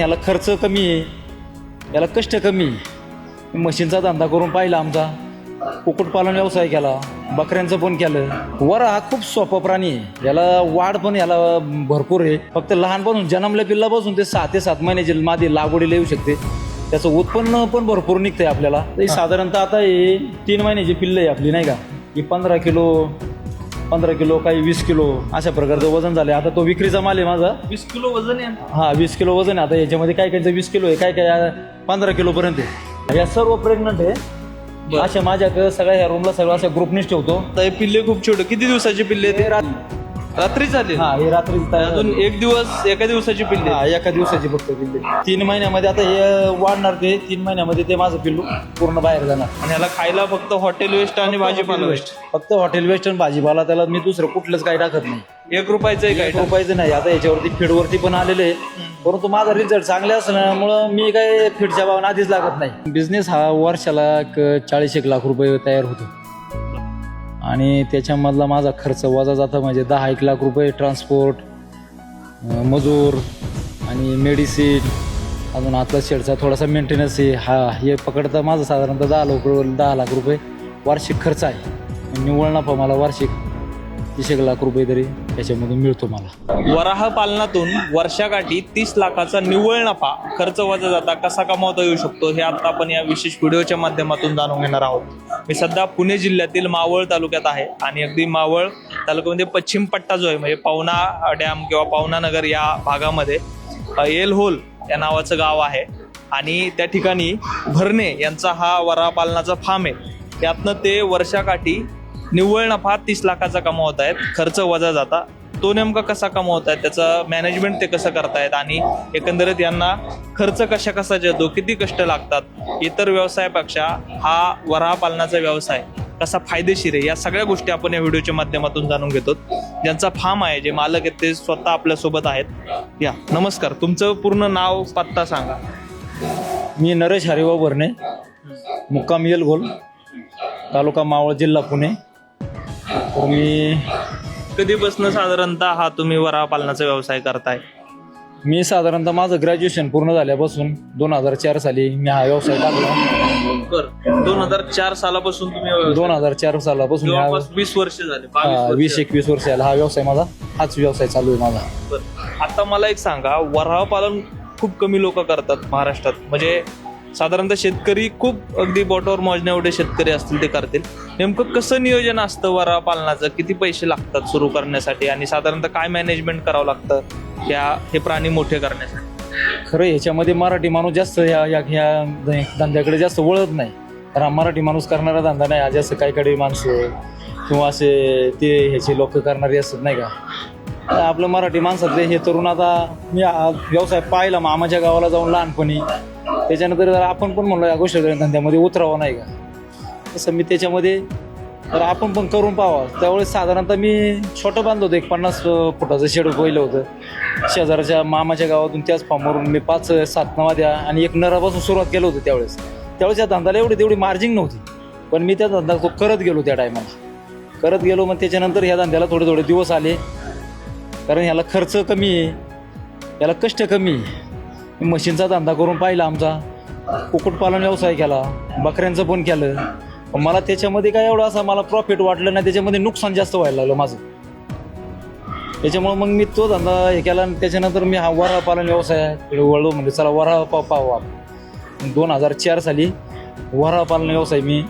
याला खर्च कमी आहे. याला कष्ट कमी आहे. मशीनचा धंदा करून पाहिला आमचा. कुक्कुटपालन व्यवसाय केला. बकऱ्यांचं पण केलं. वर हा खूप सोपा प्राणी आहे. याला वाढ पण याला भरपूर आहे. फक्त लहानपासून जन्मल्या पिल्लापासून ते सहा ते सात महिन्याचे मादी लागवडीला येऊ शकते. त्याचं उत्पन्न पण भरपूर निघतंय आपल्याला. साधारणतः आता हे तीन महिन्याची पिल्लं आहे आपली नाही का? ही पंधरा किलो पंधरा किलो काही वीस किलो अशा प्रकारचं वजन झालं आता तो विक्रीचा माल आहे माझा. वीस किलो वजन आहे. हा वीस किलो वजन आहे. आता याच्यामध्ये काय कायचं वीस किलो आहे काय काय पंधरा किलो पर्यंत आहे. या सर्व प्रेग्नंट आहे. अशा माझ्या सगळ्या ह्या रूमला सगळं अशा ग्रुपनीच ठेवतो. हे पिल्ले खूप छोटे. किती दिवसाचे पिल्ले ते रात- रात्री झाले. हा हे रात्री अजून एक दिवस एका दिवसाची पिल्ले. हा एका दिवसाची फक्त पिल्ले. तीन महिन्यामध्ये आता हे वाढणार ते तीन महिन्यामध्ये ते माझं पिल्लू पूर्ण बाहेर जाणार. आणि ह्याला खायला फक्त हॉटेल वेस्ट आणि भाजीपाला वेस्ट. फक्त हॉटेल वेस्टर्न भाजीपाला त्याला मी दुसरं कुठलंच काही टाकत नाही. एक रुपयाचं आहे काय एक रुपयाचं नाही. आता याच्यावरती फीडवरती पण आलेले आहे. परंतु माझा रिझल्ट चांगले असल्यामुळं मी काही फीडच्या भावानं आधीच लागत नाही. बिझनेस हा वर्षाला एक चाळीस एक लाख रुपये तयार होतो. आणि त्याच्यामधला माझा खर्च वजा जाता म्हणजे दहा एक लाख रुपये ट्रान्सपोर्ट मजूर आणि मेडिसिन अजून आतला शेडचा थोडासा मेंटेनन्स आहे. हा हे पकडता माझं साधारणतः दहा लाख रुपये दहा लाख रुपये वार्षिक खर्च आहे. निव्वळ नफा मला वार्षिक तीस एक लाख रुपये तरी त्याच्यामधून मिळतो मला. वराह पालनातून वर्षाकाठी तीस लाखाचा निव्वळ नफा खर्च वजा जाता कसा कमावता येऊ शकतो हे आता आपण या विशेष व्हिडिओच्या माध्यमातून जाणून घेणार आहोत. मी सध्या पुणे जिल्ह्यातील मावळ तालुक्यात आहे आणि अगदी मावळ तालुक्यामध्ये पश्चिम पट्टा जो आहे म्हणजे पवना डॅम किंवा पवना नगर या भागामध्ये येलहोल होल या नावाचं गाव आहे. आणि त्या ठिकाणी भरणे यांचा हा वराह पालनाचा फार्म आहे. त्यातनं ते वर्षाकाठी निव्वळ नफा तीस लाखाचा कमावत आहेत. खर्च वजा जाता. तो नेमका कसा कमवत आहेत? त्याचं मॅनेजमेंट ते कसं करतायत? आणि एकंदरीत यांना खर्च कशा कसा जातो किती कष्ट लागतात? इतर व्यवसायापेक्षा हा वराह पालनाचा व्यवसाय कसा फायदेशीर आहे? या सगळ्या गोष्टी आपण या व्हिडिओच्या माध्यमातून जाणून घेतो. ज्यांचा फार्म आहे जे मालक आहेत ते स्वतः आपल्यासोबत आहेत. या नमस्कार. तुमचं पूर्ण नाव पत्ता सांगा. मी नरेश हरिभाऊ भरणे. मुक्काम येलगोल तालुका मावळ जिल्हा पुणे. मी कधीपासून साधारणतः हा तुम्ही वराह पालनाचा व्यवसाय करताय? मी साधारणतः माझं ग्रॅज्युएशन पूर्ण झाल्यापासून दोन हजार चार साली मी हा व्यवसाय टाकला. बर. दोन हजार चार सालापासून तुम्ही व्यवसाय- दोन हजार चार सालापासून हा जवळपास वीस वर्ष झाले हा, बावीस वर्ष. वीस एकवीस वर्ष झाला. हा व्यवसाय माझा हाच व्यवसाय चालू आहे माझा. बरं. आता मला एक सांगा वराह पालन खूप कमी लोक करतात महाराष्ट्रात. म्हणजे साधारणतः शेतकरी खूप अगदी बोटावर मोजण्या एवढे शेतकरी असतील ते करतील. नेमकं कसं नियोजन असतं वरा पालनाचं? किती पैसे लागतात सुरू करण्यासाठी? आणि साधारणतः काय मॅनेजमेंट करावं लागतं या हे प्राणी मोठे करण्यासाठी? खरं ह्याच्यामध्ये मराठी माणूस जास्त या या ह्या धंद्याकडे जास्त वळत नाही. कारण मराठी माणूस करणारा धंदा नाही. आज जास्त काही कडे माणसं किंवा असे ते ह्याचे लोक करणारे असत नाही का? आपलं मराठी माणसातले हे तरुण आता मी व्यवसाय पाहिला मामाच्या गावाला जाऊन लहानपणी. त्याच्यानंतर जर आपण पण म्हणलो या गोष्टी धंद्यामध्ये उतरावं नाही का? तसं मी त्याच्यामध्ये तर आपण पण करून पाहावं. त्यावेळेस साधारणतः मी छोटं बांधलं होतं एक पन्नास फुटाचं शेड पहिलं होतं. शेजारच्या मामाच्या गावातून त्याच फॉर्मवरून मी पाच सात नवाद्या आणि एक नरापासून सुरुवात केलं होतं त्यावेळेस. त्यावेळेस या धंद्याला एवढी तेवढी मार्जिन नव्हती. पण मी त्या धंदा तो करत गेलो त्या टायमाला. करत गेलो मग त्याच्यानंतर ह्या धंद्याला थोडे थोडे दिवस आले. कारण ह्याला खर्च कमी आहे. याला कष्ट कमी आहे. मशीनचा धंदा करून पाहिला आमचा. कुक्कुटपालन व्यवसाय केला. बकऱ्यांचं पण केलं. पण मला त्याच्यामध्ये काय एवढं असा मला प्रॉफिट वाटलं नाही. त्याच्यामध्ये नुकसान जास्त व्हायला लागलं माझं. त्याच्यामुळं मग मी तो धंदा हे केला आणि त्याच्यानंतर मी हा वरा पालन व्यवसाय वळलो म्हणजे चला वरा पा पाहू दोन हजार चार साली वरा पालन व्यवसाय मी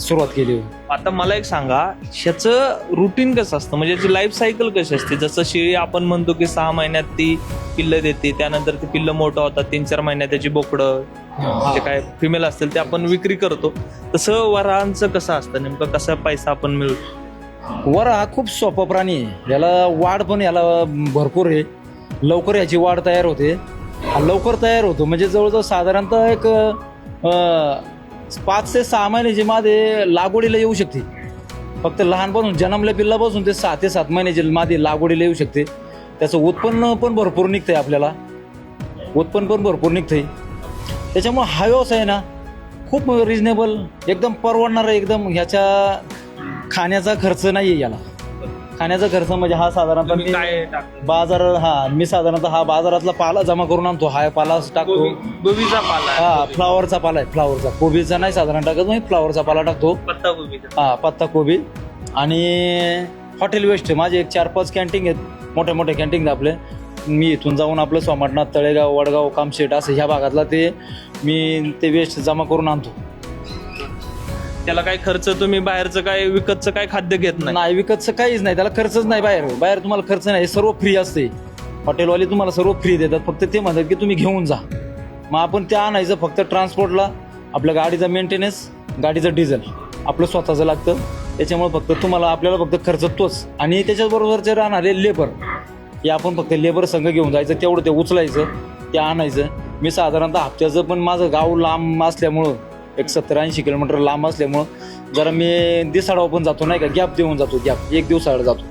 सुरुवात केली आता मला एक सांगा ह्याचं रुटीन कसं असतं? म्हणजे याची लाईफ सायकल कशी असते? जसं शेळी आपण म्हणतो की सहा महिन्यात ती पिल्लं देते त्यानंतर ती पिल्लं मोठं होतात तीन चार महिन्यात त्याची बोकडं जे काय फिमेल असतील ते आपण विक्री करतो. तसं वरांचं कसं असतं? नेमकं कसा पैसा आपण मिळतो? वरा हा खूप सोपा प्राणी आहे. याला वाढ पण याला भरपूर आहे. लवकर याची वाढ तयार होते. हा लवकर तयार होतो. म्हणजे जवळजवळ साधारणतः एक अं, पाच ते सहा महिन्याची मादे लागवडीला येऊ शकते. फक्त लहानपासून जन्मल्या पिल्लापासून ते सहा ते सात महिन्याची मादी लागवडीला येऊ शकते. त्याचं उत्पन्न पण भरपूर निघतंय आपल्याला. उत्पन्न पण भरपूर निघतंय. त्याच्यामुळे हा व्यवसाय आहे ना खूप रिजनेबल एकदम परवडणारा एकदम ह्याच्या खाण्याचा खर्च नाही आहे याला. खाण्याचा खर्च म्हणजे हा साधारणतः तुम्ही मी काय टाकता? बाजार हा मी साधारणतः हा बाजारातला पाला जमा करून आणतो. हा पाला टाकतो. गोबी- गोबीचा पाला आहे. हा फ्लावरचा पाला आहे फ्लावरचा. कोबीचा नाही साधारण टाकत मी फ्लावरचा पाला टाकतो. पत्ता गोबीचा हा पत्ता कोबी. आणि हॉटेल वेस्ट माझे एक चार पाच कॅन्टीन आहेत. मोठे मोठे कॅन्टीन आपले. मी इथून जाऊन आपलं सोमाटनाथ तळेगाव वडगाव कामशेट असं ह्या भागातला ते मी ते वेस्ट जमा करून आणतो. त्याला काय खर्च तुम्ही बाहेरचं काय विकतचं काय खाद्य घेत नाही? नाही विकतचं काहीच नाही. त्याला खर्चच नाही बाहेर. बाहेर तुम्हाला खर्च नाही. हे सर्व फ्री असते. हॉटेलवाले तुम्हाला सर्व फ्री देतात. फक्त ते म्हणतात की तुम्ही घेऊन जा. मग आपण ते आणायचं फक्त ट्रान्सपोर्टला आपल्या गाडीचा मेंटेनन्स गाडीचं डिझेल आपलं स्वतःचं लागतं. त्याच्यामुळे फक्त तुम्हाला आपल्याला फक्त खर्च तोच. आणि त्याच्याबरोबरचे राहणारे लेबर हे आपण फक्त लेबर संघ घेऊन जायचं. तेवढं ते उचलायचं ते आणायचं. मी साधारणतः हप्त्याचं पण माझं गाव लांब असल्यामुळं एक सत्तर ऐंशी किलोमीटर लांब असल्यामुळं जरा मी दिसाडाव पण जातो नाही का? गॅप देऊन जातो गॅप एक दिवसाआड जातो.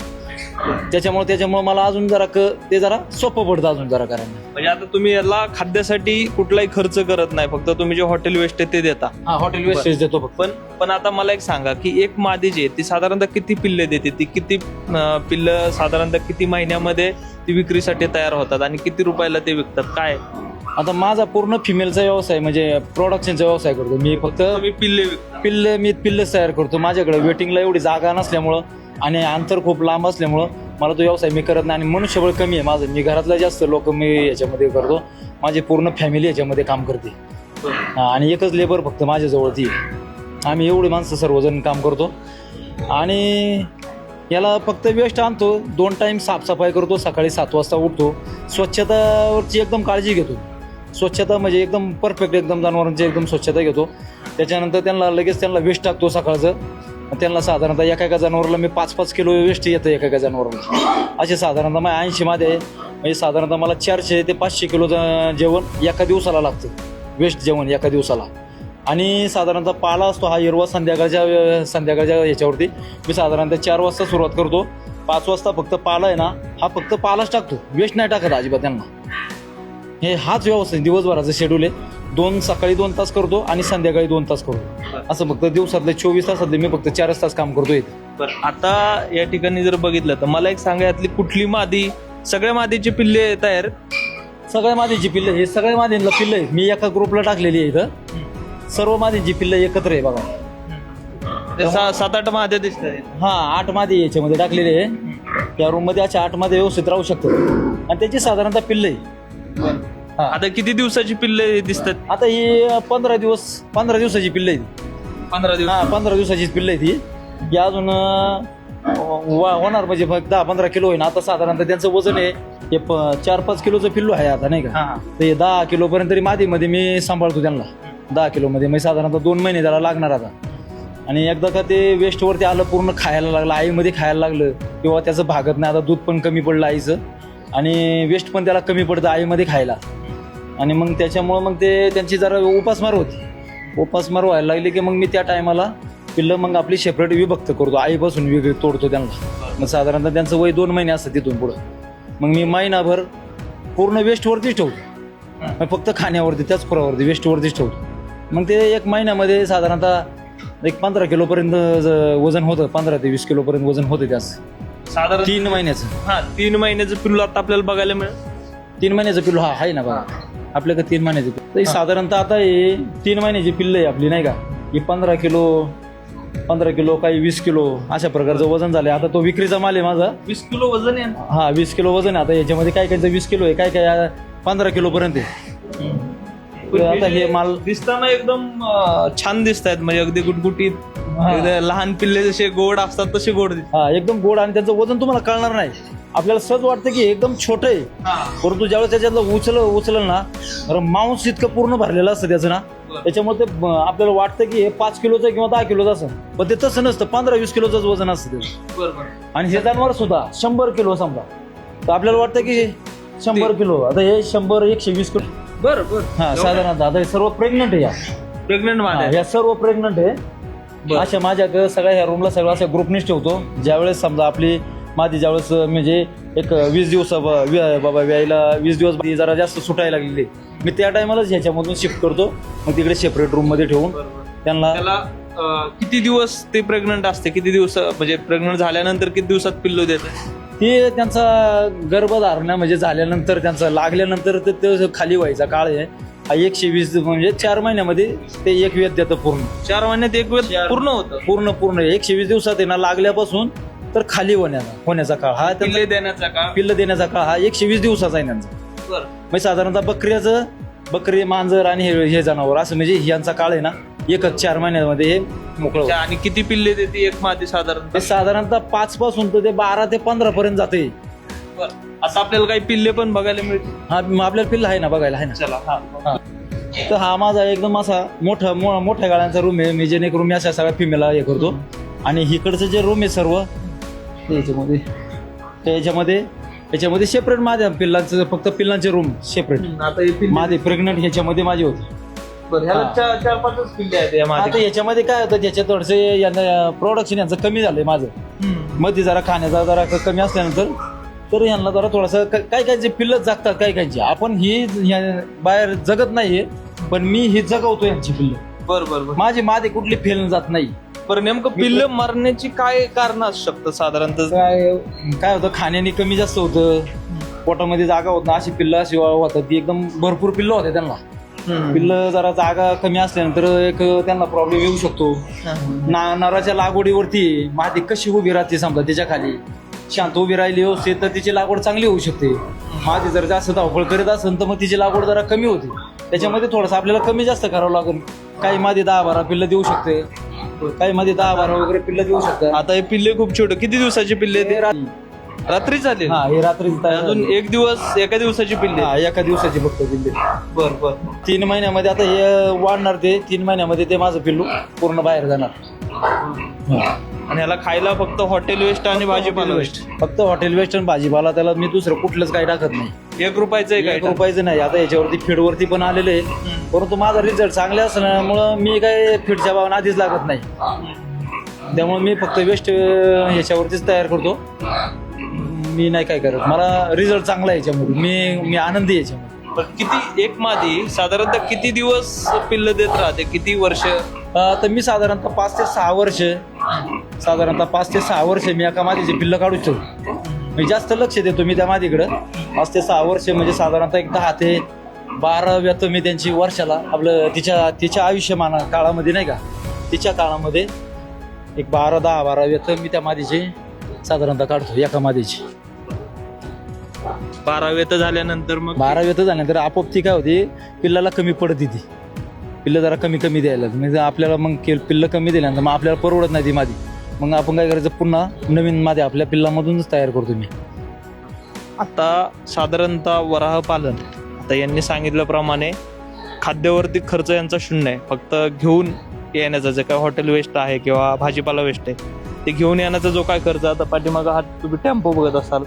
त्याच्यामुळे त्याच्यामुळे मला अजून जरा क ते जरा सोपं पडतं अजून जरा करायला. म्हणजे आता तुम्ही याला खाद्यासाठी कुठलाही खर्च करत नाही फक्त तुम्ही जे हॉटेल वेस्ट आहे ते देता. हा हॉटेल वेस्टेज देतो फक्त. पण पण आता मला एक सांगा की एक मादी जी आहे ती साधारणतः किती पिल्ले देते? ती किती अं, पिल्लं साधारणतः किती महिन्यामध्ये ती विक्रीसाठी तयार होतात आणि किती रुपयाला ते विकतात? काय? आता माझा पूर्ण फिमेलचा व्यवसाय म्हणजे प्रोडक्शनचा व्यवसाय करतो. मी फक्त तुम्ही पिल्ले विकता. पिल्ल मी पिल्लच तयार करतो. माझ्याकडे वेटिंगला एवढी जागा नसल्यामुळं आणि अंतर खूप लांब असल्यामुळं मला तो व्यवसाय मी करत नाही आणि मनुष्यबळ कमी आहे माझं. मी घरातलं जास्त लोक मी याच्यामध्ये करतो. माझी पूर्ण फॅमिली याच्यामध्ये काम करते. हा, आणि एकच लेबर फक्त माझ्याजवळ ती आहे. आम्ही एवढी माणसं सर्वजण काम करतो. आणि याला फक्त वेस्ट आणतो. दोन टाईम साफसफाई करतो. सकाळी सात वाजता उठतो. स्वच्छतावरची एकदम काळजी घेतो. स्वच्छता म्हणजे एकदम परफेक्ट एकदम जनावरांची एकदम स्वच्छता घेतो. त्याच्यानंतर त्यांना लगेच त्यांना वेस्ट टाकतो सकाळचं. त्यांना साधारणतः एका एका जनावराला मी पाच पाच किलो वेस्ट येतं एका एका जनावराला. असे साधारणतः मग मादे आहे. म्हणजे साधारणतः मला चारशे ते पाचशे किलो जेवण एका दिवसाला लागतं. वेस्ट जेवण एका दिवसाला. आणि साधारणतः पाला असतो हा हिरवा संध्याकाळच्या संध्याकाळच्या याच्यावरती. मी साधारणतः चार वाजता सुरुवात करतो. पाच वाजता फक्त पाला आहे ना हा फक्त पालाच टाकतो. वेस्ट नाही टाकत अजिबात त्यांना. हे हाच व्यवस्था दिवसभराचं शेड्यूल आहे. दोन सकाळी दोन तास करतो आणि संध्याकाळी दोन तास करतो. असं फक्त दिवसातले चोवीस तासातले मी फक्त चारच तास काम करतो इथे. आता या ठिकाणी जर बघितलं तर मला एक सांगा यातली कुठली मादी सगळ्या मादीचे पिल्ले तयार? सगळ्या मादीची पिल्लं हे सगळ्या मादींना पिल्लं आहे मी एका ग्रुपला टाकलेली आहे इथं. सर्व मादींची पिल्लं एकत्र आहे बघा. सात आठ माद्या दिसत हा आठ मादी याच्यामध्ये टाकलेले आहे. त्या रूममध्ये अशा आठमध्ये व्यवस्थित राहू शकतात. आणि त्याची साधारणतः पिल्ल. आहे हा. आता किती दिवसाची पिल्ले दिसतात? आता ही पंधरा दिवस पंधरा दिवसाची पिल्ल आहे. पंधरा दिवस. हा पंधरा दिवसाची पिल्ल आहे ती ही अजून अं, वा- होणार म्हणजे फक्त दहा पंधरा किलो होईना आता साधारणतः त्यांचं वजन आहे हे प- चार पाच किलोचं पिल्लू आहे आता नाही हा, का? हा. तर हे दहा किलो पर्यंत तरी मादीमध्ये मी सांभाळतो त्यांना. दहा किलो मध्ये म्हणजे साधारणतः दोन महिने त्याला लागणार आता. आणि एकदा का ते वेस्ट वरती आलं पूर्ण खायला लागलं आईमध्ये खायला लागलं किंवा त्याचं भागत नाही. आता दूध पण कमी पडलं आईचं. आणि वेस्ट पण त्याला कमी पडतं आईमध्ये खायला. आणि मग त्याच्यामुळं मग ते त्यांची जरा उपासमार होती. उपासमार व्हायला लागली की मग मी त्या टायमाला पिल्लं मग आपली सेपरेट विभक्त करतो. आईपासून वेगळी तोडतो त्यांना. मग साधारणतः त्यांचं वय दोन महिने असतं तिथून पुढं. मग मी महिनाभर पूर्ण वेस्टवरतीच ठेवतो. मग फक्त खाण्यावरती त्याच खुरावरती वेस्टवरतीच ठेवतो. मग ते एक महिन्यामध्ये साधारणतः एक पंधरा किलोपर्यंत वजन होतं. पंधरा ते वीस किलोपर्यंत वजन होतं त्याचं. साधारण तीन महिन्याचं. हा तीन महिन्याचं पिल्लू आता आपल्याला बघायला मिळेल? तीन महिन्याचं पिल्लू हा आहे ना बघा. आपल्याकडे तीन महिन्याचं तर हे साधारणतः आता हे तीन महिन्याची पिल्ल आहे आपली नाही का? ही पंधरा किलो पंधरा किलो काही वीस किलो अशा प्रकारचं वजन झालंय. आता तो विक्रीचा माल आहे माझा. वीस किलो वजन आहे ना. हा वीस किलो वजन आहे. आता याच्यामध्ये काय काय वीस किलो आहे काय काय पंधरा किलो पर्यंत आहे. तर आता हे माल दिसताना एकदम अं, छान दिसत आहेत म्हणजे अगदी गुटगुटीत हा. अगदी लहान पिल्ले जसे गोड असतात तसे गोड दिसतात. हा एकदम गोड आणि त्याचं वजन तुम्हाला कळणार नाही. आपल्याला सहज वाटतं की एकदम छोटं आहे. परंतु ज्यावेळेस त्याच्यातलं उचल उचलं ना तर मांस इतकं पूर्ण भरलेलं असतं त्याचं ना त्याच्यामुळे ते ब- आपल्याला वाटतं की हे पाच किलोचं किंवा दहा किलोचं असं. पण ते तसं नसतं पंधरा वीस किलोचंच वजन असतं बरोबर आणि हे जनावर सुद्धा शंभर किलो समजा. तर आपल्याला वाटतं की शंभर किलो आता हे शंभर एकशे वीस किलो. बरं बरं. हा साधारणतः आता हे सर्व प्रेग्नंट आहे या. प्रेग्नंट ह्या सर्व प्रेग्नंट आहे. अशा माझ्या सगळ्या ह्या रूमला सगळं असं ग्रुपनीच ठेवतो. ज्यावेळेस समजा आपली माझी ज्यावेळेस म्हणजे एक वीस दिवस बाबा व्यायला वीस दिवस जरा जास्त सुटायला लागलेली. मी त्या टायमालाच ह्याच्यामधून शिफ्ट करतो. मग तिकडे सेपरेट रूममध्ये ठेवून त्यांना किती दिवस ते प्रेग्नंट असते? किती दिवस म्हणजे प्रेग्नंट झाल्यानंतर किती दिवसात पिल्लू देते? ते त्यांचा गर्भधारणा म्हणजे झाल्यानंतर त्यांचा लागल्यानंतर ते- ते खाली व्हायचा काळ आहे. हा एकशे वीस म्हणजे चार महिन्यामध्ये ते एक वेद देतं पूर्ण. चार महिन्यात एक चार- पूर्ण होतं? पूर्ण पूर्ण. एकशे वीस दिवसात आहे ना लागल्यापासून तर खाली होण्याचा होण्याचा काळ. हा पिल्ले त्यांचा देण्याचा का पिल्ल देण्याचा काळ हा एकशे वीस दिवसाचा आहे त्यांचा. बरं. म्हणजे साधारणतः बकऱ्याचं बकरी मांजर आणि हे हे जनावर असं म्हणजे यांचा काळ आहे ना एकच चार महिन्यामध्ये हे मोकळं होतं. आणि किती पिल्ले देते एक मादी साधारण ते साधारणतः पाच पासून तर ते बारा ते पंधरा पर्यंत जाते. आता आपल्याला काही पिल्ले पण बघायला मिळतील? हा मग आपल्याला पिल्ल आहे ना बघायला आहे ना? चला हा. हा. तर हा माझा एकदम असा मोठा मो- मोठ्या गाड्यांचा रूम आहे. मी जेणेकरून मी अशा सगळ्या फिमेला हे करतो. आणि इकडचं जे रूम आहे सर्व याच्यामध्ये. याच्यामध्ये याच्यामध्ये सेपरेट माझ्या पिल्लांचं फक्त पिल्लांचे रूम सेपरेट आता हे पिल्ले माझे प्रेग्नंट ह्याच्यामध्ये माझे होते. बरं, ह्याला हा. चार चार पाचच पिल्ले आहेत या आता याच्यामध्ये काय होतं त्याच्या थोडंसं यांना प्रोडक्शन यांचं कमी झालंय माझं. मध्ये जरा खाण्याचा जरा क- कमी असल्यानंतर तर यांना जरा थोडासा क- काय काय जे पिल्लं जगतात काय कायची आपण ही बाहेर जगत नाहीये पण मी ही जगवतो यांची पिल्लं. बरं बरं बरं. माझी मादी कुठली फेल जात नाही. बरं नेमकं पिल्ल मरण्याची काय कारण असू शकतं साधारणतः? काय काय होतं खाण्याने कमी जास्त होतं. पोटामध्ये जागा होत ना अशी पिल्लं अशी होतात. ती एकदम भरपूर पिल्लं होते त्यांना. पिल्लं जरा जागा कमी असल्यानंतर एक त्यांना प्रॉब्लेम येऊ शकतो. ना नराच्या लागवडीवरती माती कशी उभी राहते समजा त्याच्याखाली? शांत उभी राहिली व्यवस्थित तर तिची लागवड चांगली होऊ शकते. माती जर जास्त धावपळ करीत असेल तर मग तिची लागवड जरा कमी होते. त्याच्यामध्ये थोडंसं आपल्याला कमी जास्त करावं लागेल. काही मादी दहा बारा पिल्लं देऊ शकते. काही मध्ये दहा बारा वगैरे पिल्लं देऊ शकतात. आता हे पिल्ले खूप छोटे. किती दिवसाचे पिल्ले ते रात्री. झाले हा हे रात्री अजून एक दिवस एका दिवसाची पिल्ले? हा एका दिवसाची फक्त पिल्ले. बर बर. तीन महिन्यामध्ये आता हे वाढणार ते तीन महिन्यामध्ये ते माझं पिल्लू पूर्ण बाहेर जाणार. आणि ह्याला खायला फक्त हॉटेल वेस्ट आणि भाजीपाला वेस्ट. फक्त हॉटेल वेस्टर्न भाजीपाला त्याला मी दुसरं कुठलंच काही टाकत नाही. एक रुपयाचं आहे एक काय रुपयाचं नाही. आता याच्यावरती फीडवरती पण आलेले आहे परंतु माझा रिझल्ट चांगले असल्यामुळं मी काय फीडच्या भावानं आधीच लागत नाही. त्यामुळे मी फक्त वेस्ट ह्याच्यावरतीच तयार करतो. मी नाही काय करत. मला रिझल्ट चांगला आहे याच्यामध्ये. मी मी आनंदी आहे याच्यामध्ये. पण किती एक मादी साधारणतः किती दिवस पिल्ल देत राहते? किती वर्ष? तर मी साधारणतः पाच ते सहा वर्ष साधारणतः पाच ते सहा वर्ष मी एका मादीचे पिल्लं काढू शकतो मी जास्त लक्ष देतो मी त्या मादीकडं. पाच ते सहा वर्ष म्हणजे साधारणतः एक दहा ते बाराव्या तर मी त्यांची वर्षाला आपलं तिच्या तिच्या आयुष्यमान काळामध्ये नाही का? तिच्या काळामध्ये एक बारा दहा बाराव्या तर मी त्या मादीचे साधारणतः काढतो एका मादीची. बारावेत झाल्यानंतर मग बारा व्यत झाल्यानंतर आपोआप ती काय होती पिल्लाला कमी पडत ती पिल्लं जरा कमी कमी द्यायला म्हणजे आपल्याला मग पिल्लं कमी दिल्यानंतर मग आपल्याला परवडत नाही ती मादी. मग आपण काय करायचं पुन्हा नवीन मादी आपल्या पिल्लामधूनच तयार करतो मी. आता साधारणतः वराह पालन आता यांनी सांगितल्याप्रमाणे खाद्यावरती खर्च यांचा शून्य आहे. फक्त घेऊन येण्याचा जे काय हॉटेल वेस्ट आहे किंवा भाजीपाला वेस्ट आहे ते घेऊन येण्याचा जो काय खर्च आता पाठीमागं हा तुम्ही टेम्पो बघत असाल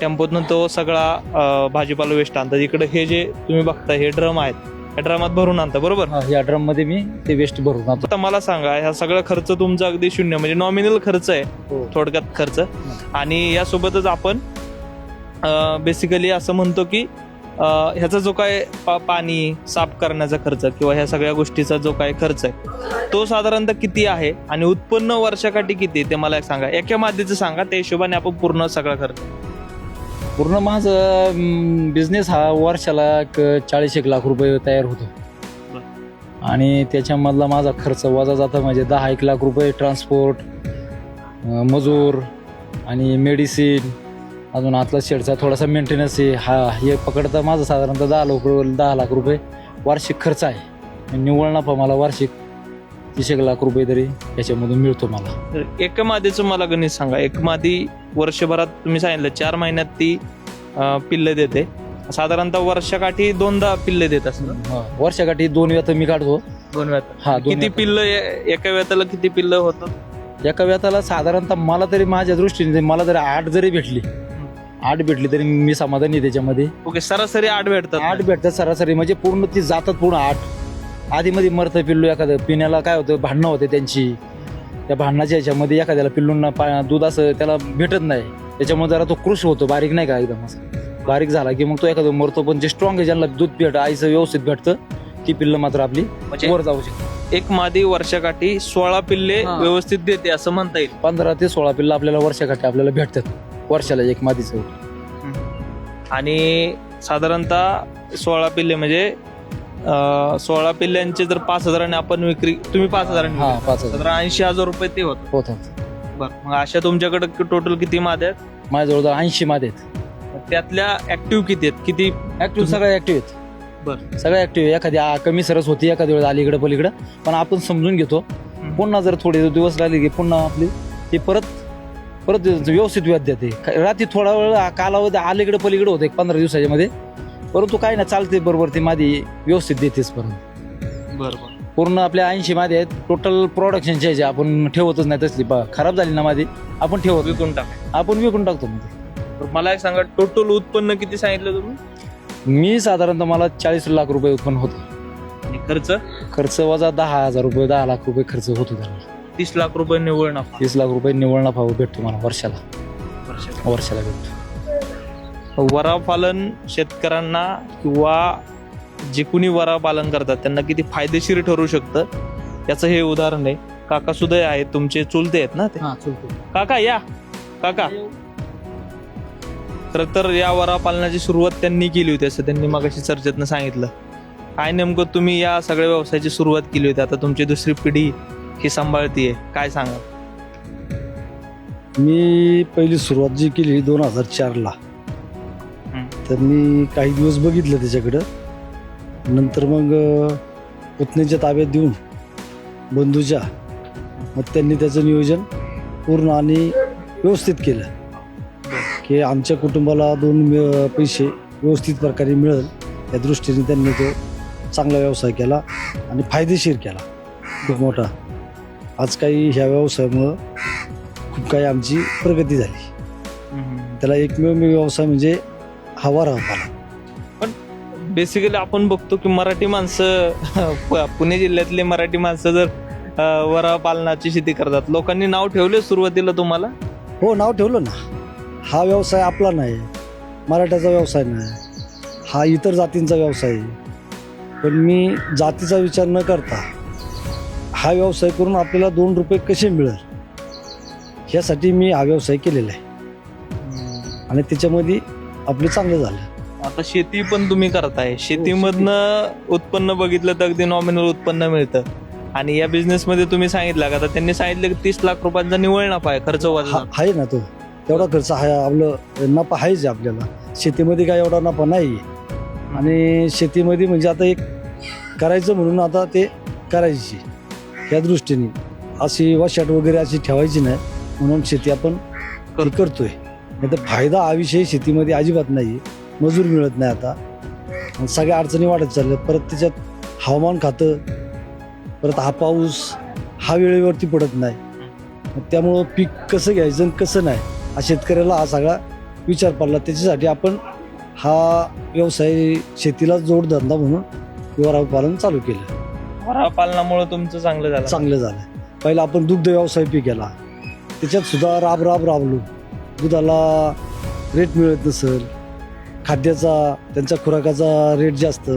टेम्पोतनं तो सगळा भाजीपाला वेस्ट आणतात इकडे हे जे तुम्ही बघता हे ड्रम आहेत. या ड्रमात भरून आणता बरोबर? हा, या ड्रममध्ये मी ते वेस्ट भरून आणतो. आता मला सांगा ह्या सगळा खर्च तुमचा अगदी शून्य म्हणजे नॉमिनल खर्च आहे. थोडक्यात खर्च. आणि यासोबतच आपण बेसिकली असं म्हणतो की अं, ह्याचा जो काय पा- पाणी साफ करण्याचा खर्च किंवा ह्या सगळ्या गोष्टीचा जो काय खर्च आहे तो साधारणतः किती आहे? आणि उत्पन्न वर्षाकाठी किती ते मला एक सांगा. एका मादीचं सांगा त्या हिशोबाने आपण पूर्ण सगळा खर्च. पूर्ण माझं बिझनेस हा वर्षाला एक चाळीस एक लाख रुपये तयार होतो. आणि त्याच्यामधला माझा खर्च वजा जाता म्हणजे दहा एक लाख रुपये ट्रान्सपोर्ट मजूर आणि मेडिसिन अजून आतला शेडचा थोडासा मेंटेनन्स आहे. हा हे पकडता माझं साधारणतः दहा लाख दहा लाख रुपये वार्षिक खर्च आहे. निव्वळ नफा मला वार्षिक तीस एक लाख रुपये तरी याच्यामधून मिळतो मला. तर एका मादीचं मला गणित सांगा. एक मादी वर्षभरात तुम्ही सांगितलं चार महिन्यात ती अं, पिल्लं देते. साधारणतः वर्षाकाठी दोनदा पिल्ले देत असं हा, वर्षाकाठी दोन वेळा मी काढतो. दोन वेळात हा दोन किती वेळा. पिल्ल एका वेळाला किती पिल्ल होतात एका व्यताला साधारणतः मला तरी माझ्या दृष्टीने मला जरी आठ जरी भेटली आठ भेटली तरी मी समाधानी आहे त्याच्यामध्ये. ओके सरासरी आठ भेटतात. आठ भेटतात सरासरी म्हणजे पूर्ण ती जातात पूर्ण आठ. आधी मध्ये मरतं पिल्लू एखादं पिण्याला काय होतं भांडणं होते त्यांची. त्या भांडणाच्या ह्याच्यामध्ये एखाद्याला पिल्लूंना पा दूध असं त्याला भेटत नाही. त्याच्यामुळे जरा तो कृश होतो बारीक नाही का एकदम असं. बारीक झाला की मग तो एखादा मरतो पण जे स्ट्रॉंग आहे ज्यांना दूध भेट आईचं व्यवस्थित भेटतं ती पिल्लं मात्र आपली म्हणजे वर जाऊ शकते. एक मादी वर्षाकाठी सोळा पिल्ले हा. व्यवस्थित देते असं म्हणता येईल. पंधरा ते सोळा पिल्ला आपल्याला वर्षाकाठी आपल्याला भेटतात वर्षाला एक मादीचं. आणि साधारणतः सोळा पिल्ले म्हणजे सोळा पिल्ल्यांचे जर पाच हजाराने आपण विक्री तुम्ही पाच हजारांनी हा पाच. हजार. तर ऐंशी हजार रुपये ते होत. होतात बरं मग अशा तुमच्याकडे टोटल किती माद्या आहेत? माझ्याजवळ ऐंशी मादे आहेत. मग त्यातल्या ऍक्टिव्ह किती आहेत? किती ऍक्टिव्ह सगळ्या ऍक्टिव्ह आहेत. बरं. सगळ्या ऍक्टिव्ह एखादी आ- कमी सरस होती एखाद्या वेळेस अलीकडे पलीकडे. पण आपण समजून घेतो. पुन्हा जर थोडे दिवस राहिले की पुन्हा आपली ती परत परत व्यवस्थित व्याज देते. रात्री थोडा वेळ आ- कालावधी अलीकडे पलीकडे होते एक पंधरा दिवसाच्या मध्ये. परंतु काय ना चालते बरोबर ती मादी व्यवस्थित देतेच परत. बरं बरं. पूर्ण आपल्या ऐंशी मादी आहेत. टोटल प्रोडक्शनचे जे आपण ठेवतच नाही तसली. खराब झाली ना मादी? आपण ठेवत. विकून टाक. आपण विकून टाकतो मध्ये बरं, मला एक सांगा टोटल उत्पन्न किती सांगितलं तुम्ही? मी साधारणतः मला चाळीस लाख रुपये उत्पन्न होतं. आणि खर्च? खर्च वजा दहा हजार रुपये दहा लाख रुपये खर्च होतो त्याला. तीस लाख रुपये निव्वळ नफा. तीस लाख रुपये निवड नफा भेटतो मला वर्षाला. वर्षाला. वर्षाला भेटतो. वरा पालन शेतकऱ्यांना किंवा जे कुणी वरा पालन करतात त्यांना किती फायदेशीर ठरू शकतं? याचं हे उदाहरण आहे. काका सुद्धा आहेत तुमचे चुलते आहेत ना ते? हा चलतो. काका या. काका. खर तर या वरा पालनाची सुरुवात त्यांनी केली होती असं त्यांनी मगाशी चर्चेतनं सांगितलं. काय नेमकं तुम्ही या सगळ्या व्यवसायाची सुरुवात केली होती? आता तुमची दुसरी पिढी ही सांभाळतीये. काय सांगा मी पहिली सुरुवात जी केली दोन हजार चारला. तर मी काही दिवस बघितलं त्याच्याकडं. नंतर मग अं, पुतणीच्या ताब्यात देऊन बंधूच्या मग त्यांनी त्याचं नियोजन पूर्ण आणि व्यवस्थित केलं. की आमच्या कुटुंबाला दोन पैसे व्यवस्थित प्रकारे मिळेल. या दृष्टीने त्यांनी तो चांगला व्यवसाय केला आणि फायदेशीर केला. खूप मोठा. आज काही ह्या व्यवसायामुळं खूप काही आमची प्रगती झाली. त्याला एकमेव व्यवसाय म्हणजे हवा पाला बेसिकली आपण बघतो की मराठी माणसं प- पुणे जिल्ह्यातले मराठी माणसं जर अं, वरा पालनाची शेती करतात लोकांनी नाव ठेवले सुरुवातीला तुम्हाला? हो नाव ठेवलं ना. हा व्यवसाय आपला नाही. मराठ्याचा व्यवसाय नाही. हा इतर जातींचा व्यवसाय आहे. पण मी जातीचा विचार न करता हा व्यवसाय करून आपल्याला दोन रुपये कसे मिळेल? ह्यासाठी मी हा व्यवसाय केलेला आहे. आणि त्याच्यामध्ये आपलं चांगलं झालं. आता शेती पण तुम्ही करताय. शेतीमधनं उत्पन्न बघितलं तर अगदी नॉमिनल उत्पन्न मिळतं. आणि या बिझनेस मध्ये तुम्ही सांगितलं का? आता त्यांनी सांगितलं की तीस लाख रुपयांचा निव्वळ नफा आहे खर्च हा आहे ना तो. तेवढा खर्च आहे आपलं नफा आहेच आहे आपल्याला. शेतीमध्ये काय एवढा नफा नाही. आणि शेतीमध्ये म्हणजे आता एक करायचं म्हणून आता ते करायची. या दृष्टीने. अशी वशाट वगैरे अशी ठेवायची नाही. म्हणून शेती आपण करतो. करतोय. नाही तर फायदा हा विषय शेतीमध्ये अजिबात नाही मजूर मिळत नाही आता. आणि सगळ्या अडचणी वाढत चालल्या परत त्याच्यात हवामान खातं परत हा पाऊस हा वेळेवरती पडत नाही. मग त्यामुळं पीक कसं घ्यायचं आणि कसं नाही हा शेतकऱ्याला हा सगळा विचार पडला. त्याच्यासाठी आपण हा व्यवसाय शेतीला जोडधंदा म्हणून विवरा पालन चालू केलं. वरा पालनामुळे तुमचं चांगलं झालं. चांगलं झालं. पहिला आपण दुग्ध व्यवसाय पी केला त्याच्यात सुद्धा राब राब राबलो. दुधाला रेट मिळत नसेल खाद्याचा त्यांच्या खुराकाचा रेट जास्त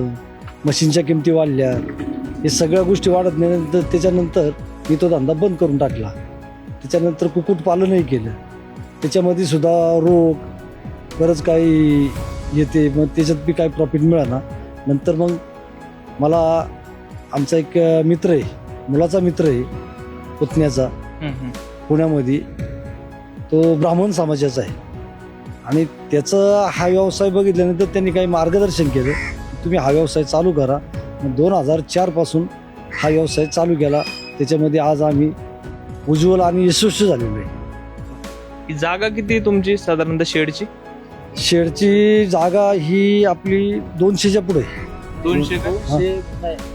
मशीनच्या किमती वाढल्या हे सगळ्या गोष्टी वाढत नाही नंतर त्याच्यानंतर मी तो धंदा बंद करून टाकला. त्याच्यानंतर कुक्कुटपालनही केलं. त्याच्यामध्ये सुद्धा रोग बरंच काही येते मग त्याच्यात बी काही प्रॉफिट मिळाला. नंतर मग मला आमचा एक मित्र आहे मुलाचा मित्र आहे पुतण्याचा. पुण्यामध्ये तो ब्राह्मण समाजाचा आहे. आणि त्याचं हा व्यवसाय बघितल्यानंतर त्यांनी काही मार्गदर्शन केलं. तुम्ही हा व्यवसाय चालू करा. मग दोन हजार चारपासून हा व्यवसाय चालू केला. त्याच्यामध्ये आज आम्ही उज्ज्वल आणि यशस्वी झालेलो आहे. ही जागा किती आहे तुमची साधारणतः शेडची? शेडची जागा ही आपली दोनशेच्या पुढे. आहे. दोनशे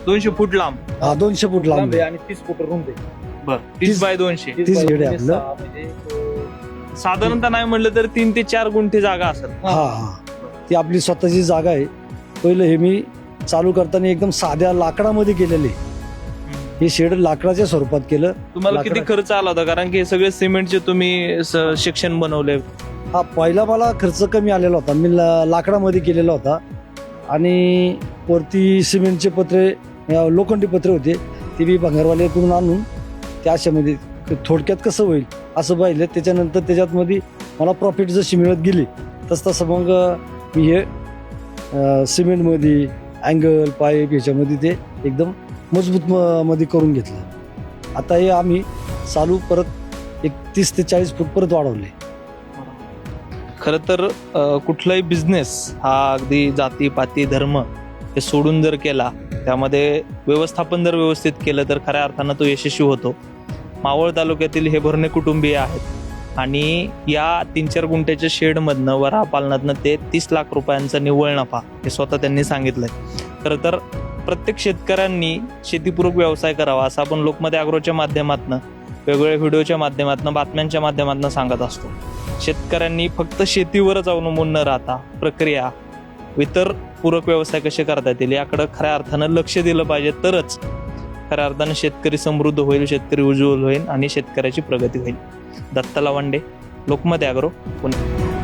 दोनशे फूट लांब. हा दोनशे फूट लांब आहे आहे. आणि तीस फूट रुंद आहे. बर तीस बाय दोनशे. तीस बाय घेडे दोनशे आपलं. सहा म्हणजे, साधारणतः नाही म्हणलं तर तीन ते चार गुंठे जागा असेल. हा हा. ती आपली स्वतःची जागा आहे. पहिलं हे मी चालू करताना एकदम साध्या लाकडामध्ये केलेले. हे शेड लाकडाच्या स्वरूपात केलं. तुम्हाला किती लाकडा- खर्च आला होता? कारण की हे सगळे सिमेंटचे तुम्ही स- सेक्शन बनवले. हा पहिला मला खर्च कमी आलेला होता. मी ला- लाकडामध्ये केलेला होता. आणि वरती सिमेंटचे पत्रे अ, लोखंडी पत्रे होते. ते बी भंगारवाल्याकडून आणून त्या अशामध्ये थोडक्यात कसं होईल? असं पाहिलं त्याच्यानंतर त्याच्यातमध्ये मला प्रॉफिट जशी मिळत गेली तस तसं मग मी हे सिमेंटमध्ये अँगल पाईप ह्याच्यामध्ये ते एकदम मजबूत म- मध्ये करून घेतलं. आता हे आम्ही चालू परत एक तीस ते चाळीस फूट परत वाढवले. खरं तर कुठलाही बिझनेस हा अगदी जाती पाती धर्म हे सोडून जर केला त्यामध्ये व्यवस्थापन जर व्यवस्थित केलं तर खऱ्या अर्थानं तो यशस्वी होतो. मावळ तालुक्यातील हे भरणे कुटुंबीय आहेत. आणि या तीन चार गुंठ्याच्या शेडमधनं वरा पालनातनं ते तीस लाख रुपयांचा निव्वळ नफा हे स्वतः त्यांनी सांगितलंय. खरं तर प्रत्येक शेतकऱ्यांनी शेतीपूरक व्यवसाय करावा असं आपण लोकमत ॲग्रोच्या माध्यमातनं वेगवेगळ्या व्हिडिओच्या माध्यमातून बातम्यांच्या माध्यमातून सांगत असतो. शेतकऱ्यांनी फक्त शेतीवरच अवलंबून न राहता प्रक्रिया इतर पूरक व्यवसाय कसे करता येतील याकडं खऱ्या अर्थानं लक्ष दिलं पाहिजे. तरच खऱ्या अर्थानं शेतकरी समृद्ध होईल शेतकरी उज्ज्वल होईल आणि शेतकऱ्याची प्रगती होईल. दत्ता लवांडे लोकमत ॲग्रो पुणे.